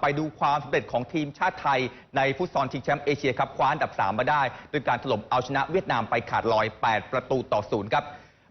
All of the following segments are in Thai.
ไปดูความสำเร็จของทีมชาติไทย ในฟุตซอลชิงแชมป์เอเชียครับคว้าอันดับ 3 มาได้ด้วยการถล่มเอาชนะเวียดนามไปขาดลอย 8 ประตูต่อศูนย์ครับ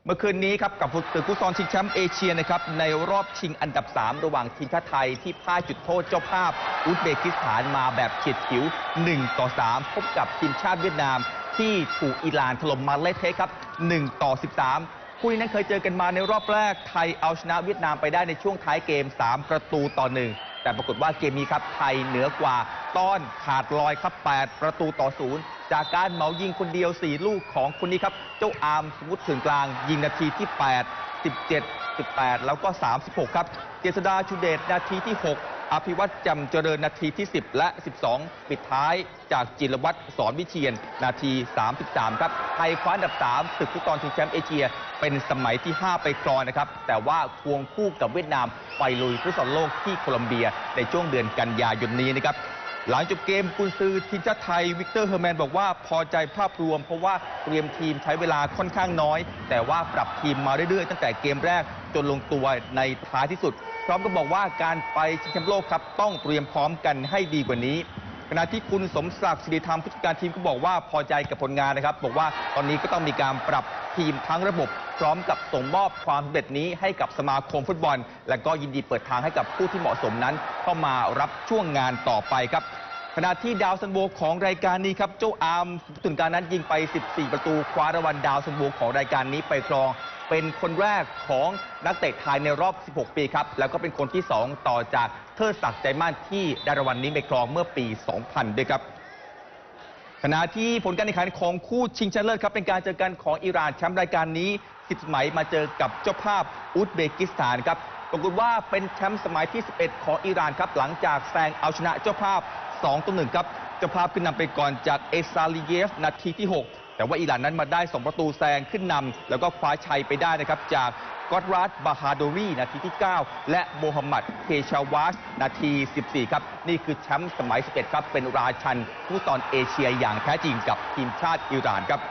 เมื่อคืนนี้ครับกับศึกฟุตซอลชิงแชมป์เอเชียนะครับในรอบชิงอันดับ 3 ระหว่างทีมชาติไทยที่พ่ายจุดโทษเจ้าภาพ อุซเบกิสถานมาแบบเฉียดฉิว1ต่อ3พบกับทีมชาติเวียดนาม ที่ถูกอิหร่านถล่มมาเละเทะครับ1ต่อ 13คู่นี้นั้นเคยเจอกันมาในรอบแรก ไทยเอาชนะเวียดนามไปได้ในช่วงท้ายเกม 3 ประตูต่อ1 แต่ปรากฏว่าเกมนี้ครับไทยเหนือกว่าต้อนขาดลอยครับ 8 ประตูต่อศูนย์จากการเหมายิงคนเดียว 4 ลูกของคนนี้ครับ เจ้าอาร์มสมมุติถึงกลาง ยิงนาทีที่ 8 17 18 แล้วก็ 36 ครับ เจษดาชูเดชนาทีที่ 6 อภิวัตจำเจริญนาทีที่ 10 และ 12 ปิดท้ายจากจิรวัตรสอนวิเชียนนาที 33 ครับไทยคว้าอันดับ 3 ศึกฟุตซอลชิงแชมป์เอเชีย เป็นสมัยที่ 5 ไปครองนะครับ แต่ว่าควงคู่กับเวียดนามไปลุยฟุตซอลโลกที่โคลัมเบียในช่วงเดือนกันยายนนี้นะครับหลังจบเกมกุนซือทีมชาติไทยวิกเตอร์เฮอร์แมนบอกว่าพอใจภาพรวมเพราะว่าเตรียมทีมใช้เวลาค่อนข้างน้อย แต่ว่าปรับทีมมาเรื่อยๆ ตั้งแต่เกมแรก จนลงตัวในท้ายที่สุด พร้อมกับบอกว่าการไปชิงแชมป์โลกครับต้องเตรียมพร้อมกันให้ดีกว่านี้ขณะที่คุณสมศักดิ์สิริธรรมผู้จัดการทีมก็บอกว่าพอใจกับผลงานนะครับ บอกว่าตอนนี้ก็ต้องมีการปรับทีมทั้งระบบ พร้อมกับส่งมอบความสำเร็จนี้ให้กับสมาคมฟุตบอล และก็ยินดีเปิดทางให้กับผู้ที่เหมาะสมนั้น เข้ามารับช่วงงานต่อไปครับ ขณะที่ดาวซันโบของรายการนี้ครับเจ้าอาร์มถึงการนั้นยิงไป 14 ประตูคว้ารางวัลดาวซันโบของรายการนี้ไปครอง เป็นคนแรกของนักเตะไทยในรอบ 16 ปีครับ แล้วก็เป็นคนที่ 2 ต่อจากเทิดศักดิ์ใจมั่นที่ได้รางวัลนี้ไปครองเมื่อปี 2000 ด้วยครับขณะที่ผลการแข่งขันของคู่ชิงชนะเลิศครับเป็นการเจอกันของอิหร่านแชมป์รายการนี้10สมัยมาเจอกับเจ้าภาพอุซเบกิสถานครับปรากฏว่าเป็นแชมป์สมัยที่ 11 ของอิหร่านครับหลังจากแซงเอาชนะเจ้าภาพ 2ต่อ1ครับเจ้าภาขึ้นนำไปก่อนจากเอซาลีเยฟนาทีที่ 6 แต่ว่าอิหร่านนั้นมาได้ 2 ประตูแซงขึ้นนำแล้วก็คว้าชัยไปได้นะครับจากกอตรัสบาฮาโดรีนาทีที่ 9 และโมฮัมหมัดเคชาวาสนาที 14 ครับ นี่คือแชมป์สมัย 11 ครับ เป็นราชันฟุตอนเอเชียอย่างแท้จริงกับทีมชาติอิหร่านครับ